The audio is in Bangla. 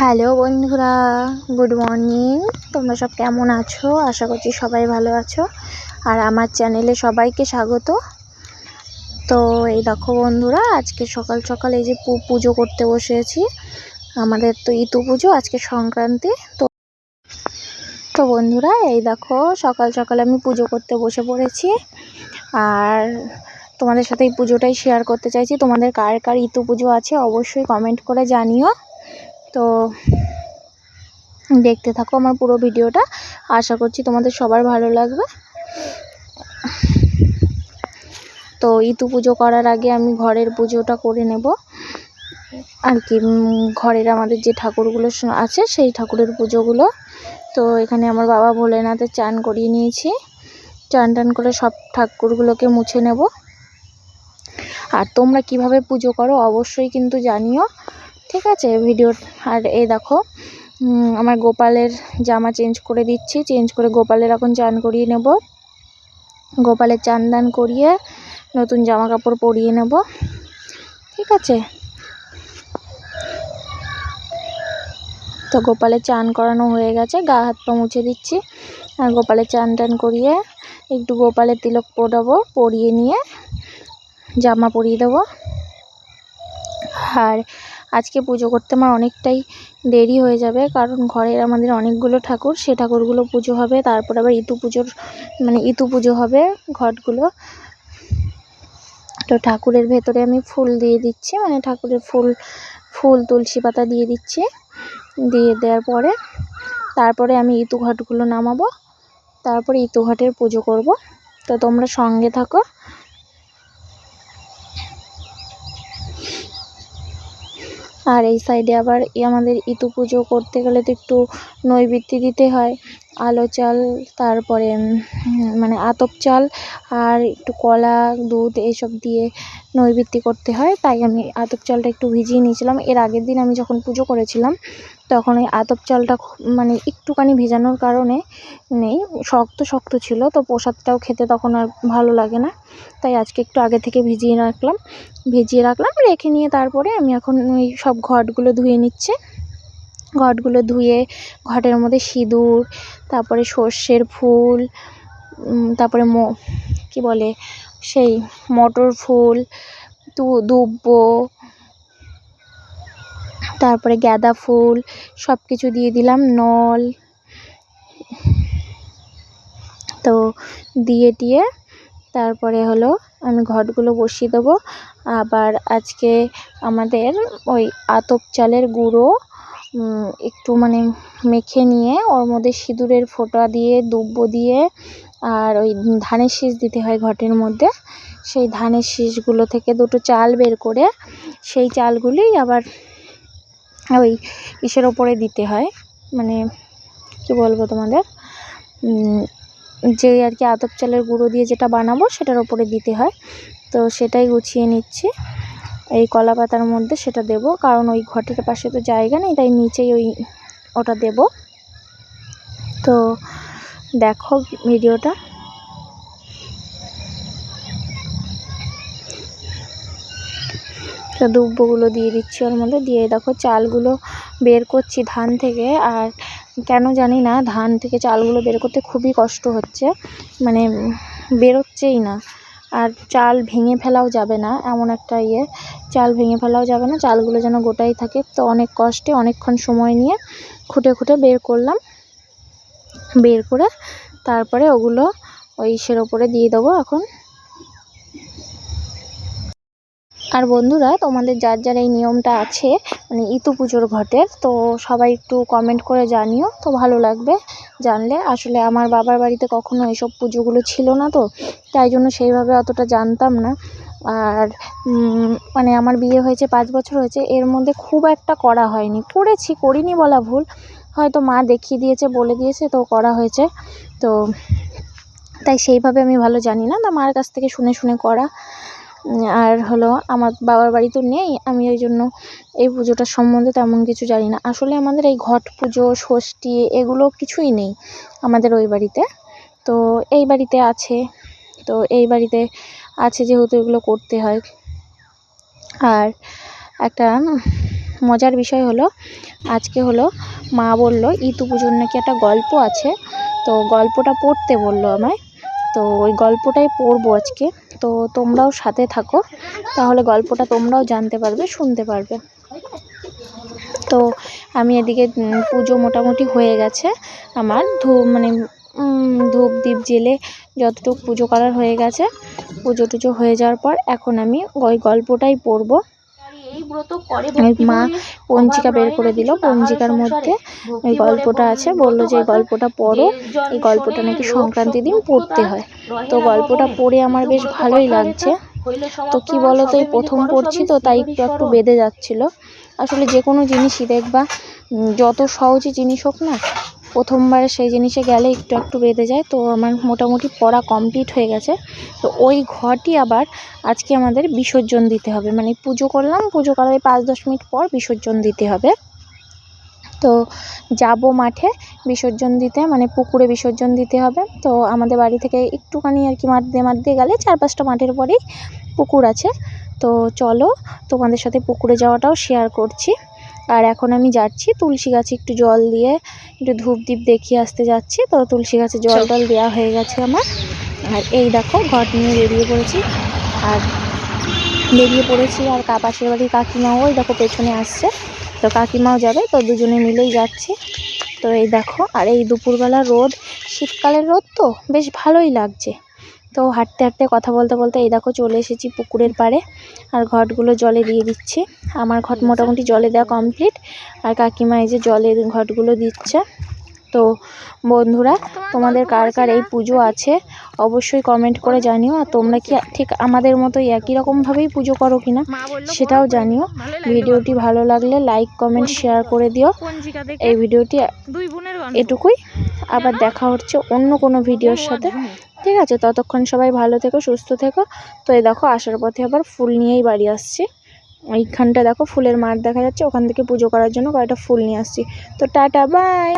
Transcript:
হ্যালো বন্ধুরা, গুড মর্নিং। তোমরা সব কেমন আছো? আশা করছি সবাই ভালো আছো। আর আমার চ্যানেলে সবাইকে স্বাগত। তো এই দেখো বন্ধুরা, আজকে সকাল সকাল এই যে পুজো করতে বসেছি। আমাদের তো ইতু পুজো, আজকে সংক্রান্তি। তো তো বন্ধুরা, এই দেখো সকাল সকাল আমি পুজো করতে বসে পড়েছি। আর তোমাদের সাথে এই পুজোটাই শেয়ার করতে চাইছি। তোমাদের কার কার ইতু পুজো আছে অবশ্যই কমেন্ট করে জানিও। তো দেখতে থাকো আমার পুরো ভিডিওটা। আশা করছি তোমাদের সবার ভালো লাগবে। তো ইতু পুজো করার আগে আমি ঘরের পুজোটা করে নেব। আর কি ঘরের আমাদের যে ঠাকুরগুলো আছে সেই ঠাকুরের পুজোগুলো। তো এখানে আমার বাবা ভোলেনাথের চান করিয়ে নিয়েছি। চান টান করে সব ঠাকুরগুলোকে মুছে নেব। আর তোমরা কীভাবে পুজো করো অবশ্যই কিন্তু জানিও। ঠিক আছে ভিডিও আর এই দেখো আমার গোপালের জামা চেঞ্জ করে দিচ্ছি, চেঞ্জ করে গোপালের এখন চান করিয়ে নেব। গোপালের চান দান করিয়ে নতুন জামা কাপড় পরিয়ে নেব। ঠিক আছে? তো গোপালের চান করানো হয়ে গেছে, গা হাত পা মুছে দিচ্ছি। আর গোপালের চান টান করিয়ে একটু গোপালের তিলক পরাবো পরিয়ে নিয়ে জামা পরিয়ে দেবো। আর আজকে পুজো করতে আমার অনেকটাই দেরি হয়ে যাবে, কারণ ঘরের আমাদের অনেকগুলো ঠাকুর, সে ঠাকুরগুলো পুজো হবে, তারপর আবার ইতু পুজোর মানে ইতু পুজো হবে ঘটগুলো। তো ঠাকুরের ভেতরে আমি ফুল দিয়ে দিচ্ছি মানে ঠাকুরের ফুল ফুল তুলসী পাতা দিয়ে দিচ্ছি, দিয়ে দেওয়ার পরে তারপরে আমি ইতু ঘটগুলো নামাবো, তারপরে ইতু ঘটের পুজো করব। তো তোমরা সঙ্গে থাকো আর এই সাইডে আবার আমাদের ইতু পুজো করতে গেলে তো একটু নৈবেদ্য দিতে হয়। আলো চাল, তারপরে মানে আতপ চাল আর একটু কলা, দুধ এইসব দিয়ে নৈবেদ্য করতে হয়। তাই আমি আতপ চালটা একটু ভিজিয়ে নিয়েছিলাম। এর আগের দিন আমি যখন পুজো করেছিলাম তখন ওই আতপ চালটা মানে একটুখানি ভেজানোর কারণে নেই, শক্ত শক্ত ছিল, তো প্রসাদটাও খেতে তখন আর ভালো লাগে না। তাই আজকে একটু আগে থেকে ভিজিয়ে রাখলাম ভিজিয়ে রাখলাম, রেখে নিয়ে তারপরে আমি এখন ওই সব ঘটগুলো ধুয়ে নিচ্ছি। ঘটগুলো ধুয়ে ঘটের মধ্যে সিঁদুর, তারপরে সর্ষের ফুল তারপরে মো, কী বলে, সেই মটর ফুল দু দুব্ব তারপরে গাঁদা ফুল সব কিছু দিয়ে দিলাম, নল। তো দিয়ে টিয়ে তারপরে হলো আমি ঘটগুলো বসিয়ে দেবো। আবার আজকে আমাদের ওই আতপ চালের গুঁড়ো একটু মানে মেখে নিয়ে ওর মধ্যে সিঁদুরের ফোঁটা দিয়ে, দুব্ব দিয়ে আর ওই ধানের শীষ দিতে হয় ঘটের মধ্যে। সেই ধানের শীষগুলো থেকে দুটো চাল বের করে সেই চালগুলি আবার ওই ইসের ওপরে দিতে হয়। মানে কী বলব তোমাদের? যে আর কি আতপ চালের গুঁড়ো দিয়ে যেটা বানাবো সেটার ওপরে দিতে হয়। তো সেটাই গুছিয়ে নিচ্ছি। এই কলা পাতার মধ্যে সেটা দেব। কারণ ওই ঘটের পাশে তো জায়গা নেই, তাই নিচেই ওই ওটা দেব। তো দেখো ভিডিওটা। দুব্বগুলো দিয়ে দিচ্ছি ওর মধ্যে। দিয়ে দেখো চালগুলো বের করছি ধান থেকে। আর কেন জানি না, ধান থেকে চালগুলো বের করতে খুবই কষ্ট হচ্ছে। মানে বেরোচ্ছেই না। আর চাল ভেঙে ফেলাও যাবে না, এমন একটা ইয়ে। চাল ভেঙে ফেলাও যাবে না, চালগুলো যেন গোটাই থাকে। তো অনেক কষ্টে, অনেকক্ষণ সময় নিয়ে খুঁটে খুঁটে বের করলাম। বের করে তারপরে ওগুলো ওই ইসের ওপরে দিয়ে দেবো এখন। আর বন্ধুরা, তোমাদের যার যার এই নিয়মটা আছে মানে ইতু পুজোর ঘটের তো সবাই একটু কমেন্ট করে জানিও, তো ভালো লাগবে জানলে। আসলে আমার বাবার বাড়িতে কখনো এসব পুজোগুলো ছিল না তো, তাই জন্য সেইভাবে অতটা জানতাম না। আর মানে আমার বিয়ে হয়েছে পাঁচ বছর হয়েছে, এর মধ্যে খুব একটা করা হয়নি। করেছি, করিনি বলা ভুল, হয়তো মা দেখিয়ে দিয়েছে, বলে দিয়েছে, তো করা হয়েছে। তো, তাই সেইভাবে আমি ভালো জানি না, তা মার কাছ থেকে শুনে শুনে করা। আর হলো আমার বাবার বাড়ি তো নেই, আমি ওই জন্য এই পুজোটার সম্বন্ধে তেমন কিছু জানি না। আসলে আমাদের এই ঘট পুজো, ষষ্ঠী এগুলো কিছুই নেই আমাদের ওই বাড়িতে। তো এই বাড়িতে আছে, তো এই বাড়িতে আছে যেহেতু এগুলো করতে হয়। আর একটা মজার বিষয় হলো, আজকে হলো মা বলল, ইতু পুজোর নাকি একটা গল্প আছে। তো গল্পটা পড়তে বলল আমায়। তো ওই গল্পটাই পড়ব আজকে। তো তোমরাও সাথে থাকো। তাহলে গল্পটা তোমরাও জানতে পারবে, শুনতে পারবে। তো আমি এদিকে পুজো মোটামুটি হয়ে গেছে। আমার ধূপ মানে ধূপ দ্বীপ জেলে যতটুকু পুজো করার হয়ে গেছে, পুজো টুজো হয়ে যাওয়ার পর এখন আমি ওই গল্পটাই পড়ব। ব্রত করে মা পঞ্জিকা বের করে দিল। পঞ্জিকার মধ্যে ওই গল্পটা আছে। বলল যে এই গল্পটা পড়ো। এই গল্পটা নাকি সংক্রান্তি দিন পড়তে হয়। তো গল্পটা পড়ে আমার বেশ ভালোই লাগছে। তো কি বলো তো এই প্রথম পড়ছি তো তাই একটু একটু বেঁধে যাচ্ছিল। আসলে যে কোনো জিনিসই দেখবা যত সহজে জিনিস হোক না প্রথমবার সেই জিনিসে গেলে একটু একটু বেঁধে যায়, তো আমার মোটামুটি পড়া কমপ্লিট হয়ে গেছে। তো ওই ঘরটি আবার আজকে আমাদের বিসর্জন দিতে হবে। মানে পুজো করলাম, পুজো করার এই পাঁচ দশ মিনিট পর বিসর্জন দিতে হবে। তো যাব মাঠে বিসর্জন দিতে মানে পুকুরে বিসর্জন দিতে হবে। তো আমাদের বাড়ি থেকে একটুখানি আর কি মাঠ দিয়ে মাঠ দিয়ে গেলে চার পাঁচটা মাঠের পরেই পুকুর আছে। তো চলো তোমাদের সাথে পুকুরে যাওয়াটাও শেয়ার করছি। আর এখন আমি যাচ্ছি তুলসী গাছে একটু জল দিয়ে একটু ধূপ দ্বীপ দেখিয়ে আসতে যাচ্ছি। তো তুলসী গাছে জল টল দেওয়া হয়ে গেছে আমার। আর এই দেখো ঘর নিয়ে বেরিয়ে পড়েছি। আর বেরিয়ে পড়েছি আর কা পাশের বাড়ির কাকিমাও ওই দেখো পেছনে আসছে। তো কাকিমাও যাবে তো দুজনে মিলেই যাচ্ছি। তো এই দেখো আর এই দুপুরবেলা রোদ শীতকালের রোদ তো বেশ ভালোই লাগছে। তো হাঁটতে হাঁটতে কথা বলতে বলতে এই দেখো চলে এসেছি পুকুরের পাড়ে আর ঘটগুলো জলে দিয়ে দিচ্ছি। আমার ঘট মোটামুটি জলে দেওয়া কমপ্লিট আর কাকিমা এই যে জলে ঘটগুলো দিচ্ছে। তো বন্ধুরা তোমাদের কার কার এই পুজো আছে অবশ্যই কমেন্ট করে জানিও। আর তোমরা কি ঠিক আমাদের মতোই একই রকমভাবেই পুজো করো কিনা সেটাও জানিও। ভিডিওটি ভালো লাগলে লাইক কমেন্ট শেয়ার করে দিও। এই ভিডিওটি এটুকুই। আবার দেখা হচ্ছে অন্য কোনো ভিডিওর সাথে। ঠিক আছে, ততক্ষণ সবাই ভালো থেকো, সুস্থ থেকো। তো এই দেখো, আসার পথে আবার ফুল নিয়েই বাড়ি আসছি। এইখানটা দেখো, ফুলের মাঠ দেখা যাচ্ছে, ওখান থেকে পুজো করার জন্য কয়েকটা ফুল নিয়ে আসছি। তো টাটা, বাই!